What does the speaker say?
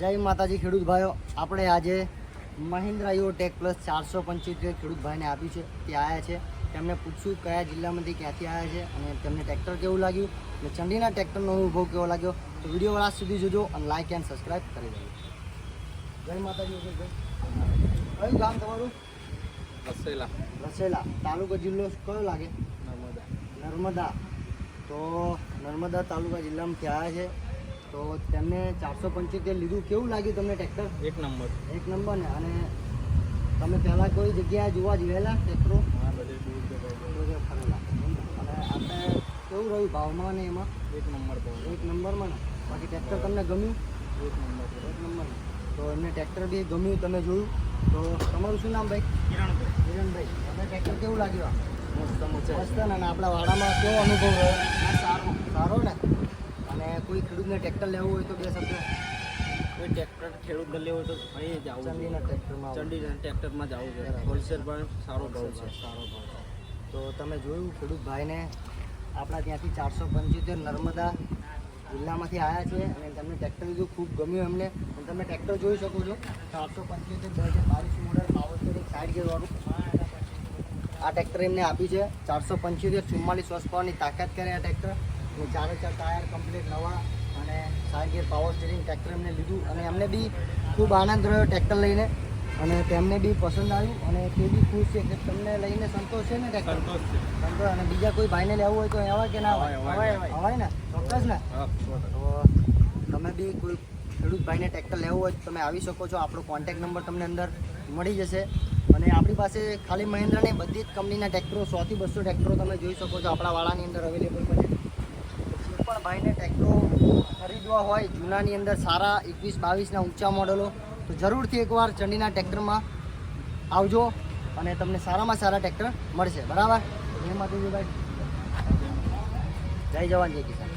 જય માતાજી ખેડૂત ભાઈઓ. આપણે આજે મહિન્દ્રા યુ ટેક પ્લસ ચારસો પંચોતેર ખેડૂત ભાઈને આપ્યું છે. તે આવ્યા છે. તેમને પૂછ્યું કયા જિલ્લામાંથી ક્યાંથી આવ્યા છે અને તેમને ટ્રેક્ટર કેવું લાગ્યું અને ચંડીના ટ્રેક્ટરનો અનુભવ કેવો લાગ્યો. તો વીડિયો લાસ્ટ સુધી જોજો અને લાઇક એન્ડ સબસ્ક્રાઈબ કરી દેજો. જય માતાજી કયું ગામ તમારું? રસેલા. રસેલા. તાલુકો જિલ્લો કયો લાગે? નર્મદા. નર્મદા. તો નર્મદા તાલુકા જિલ્લામાંથી આવ્યા છે. તો તેમને ચારસો પંચોતેર લીધું. કેવું લાગ્યું તમને ટ્રેક્ટર? એક નંબર. એક નંબર ને? અને તમે પહેલાં કોઈ જગ્યાએ જોવા ગયેલા ટ્રેક્ટરો? ફરેલા. અને આપણે કેવું રહ્યું ભાવમાં ને એમાં? એક નંબર એક નંબરમાં ને? બાકી ટ્રેક્ટર તમને ગમ્યું? એક નંબર. એક નંબર તો એમને ટ્રેક્ટર બી ગમ્યું તમે જોયું. તો તમારું શું નામ ભાઈ? કિરણભાઈ. કિરણભાઈ. તમને ટ્રેક્ટર કેવું લાગ્યું મસ્ત મસ્ત ને? અને આપણા વાડામાં કેવો અનુભવ રહ્યો? સારો. સારો ને? અને કોઈ ખેડૂતને ટ્રેક્ટર લેવું હોય તો બે શબ્દો. કોઈ ટ્રેક્ટર ખેડૂત લેવો હોય તો અહીં જવું ચંડીના ટ્રેક્ટરમાં આવો. ચંડીના ટ્રેક્ટરમાં જવું છે હોલસેલ પણ સારો ભાવ છે. સારો ભાવ છે. તો તમે જોયું ખેડૂત ભાઈને આપણા ત્યાંથી ચારસો પંચોતેર નર્મદા જિલ્લામાંથી આવ્યા છે અને તમને ટ્રેક્ટર લીધું ખૂબ ગમ્યું એમને. અને તમે ટ્રેક્ટર જોઈ શકો છો. ચારસો પંચોતેર બે હજાર બાવીસ મોડલ પાવર એક સાઈડ ગેરવાળું આ ટ્રેક્ટર એમને આપી છે. ચારસો પંચોતેર ચુમ્માલીસ વર્ષ પાવરની તાકાત કરે આ ટ્રેક્ટર ચારે ચાર ટાયર કમ્પ્લીટ નવા અને સાત ગેર પાવર સ્ટેરિંગ ટ્રેક્ટર એમને લીધું અને એમને બી ખૂબ આનંદ રહ્યો ટ્રેક્ટર લઈને. અને તેમને બી પસંદ આવ્યું અને તે બી ખુશ છે કે તમને લઈને સંતોષ છે ને ટ્રેક્ટર? સંતોષ અને બીજા કોઈ ભાઈને લેવું હોય તો અવાય કે ના હોય? ને? ચોક્કસ ને? તો તમે બી કોઈ ખેડૂત ભાઈને ટ્રેક્ટર લેવું હોય તો તમે આવી શકો છો. આપણો કોન્ટેક્ટ નંબર તમને અંદર મળી જશે. અને આપણી પાસે ખાલી મહિન્દ્રાની બધી જ કંપનીના ટ્રેક્ટરો સોથી બસો ટ્રેક્ટરો તમે જોઈ શકો છો. આપણા વાળાની અંદર અવેલેબલ ભાઈને ટ્રેક્ટરો ખરીદવા હોય, જૂનાની અંદર સારા એકવીસ, બાવીસના ઊંચા મોડલો, તો જરૂરથી એકવાર ચંડીના ટ્રેક્ટરમાં આવજો અને તમને સારામાં સારા ટ્રેક્ટર મળશે. બરાબર? જય માતાજી ભાઈ. જય જવાન જય કિસાન.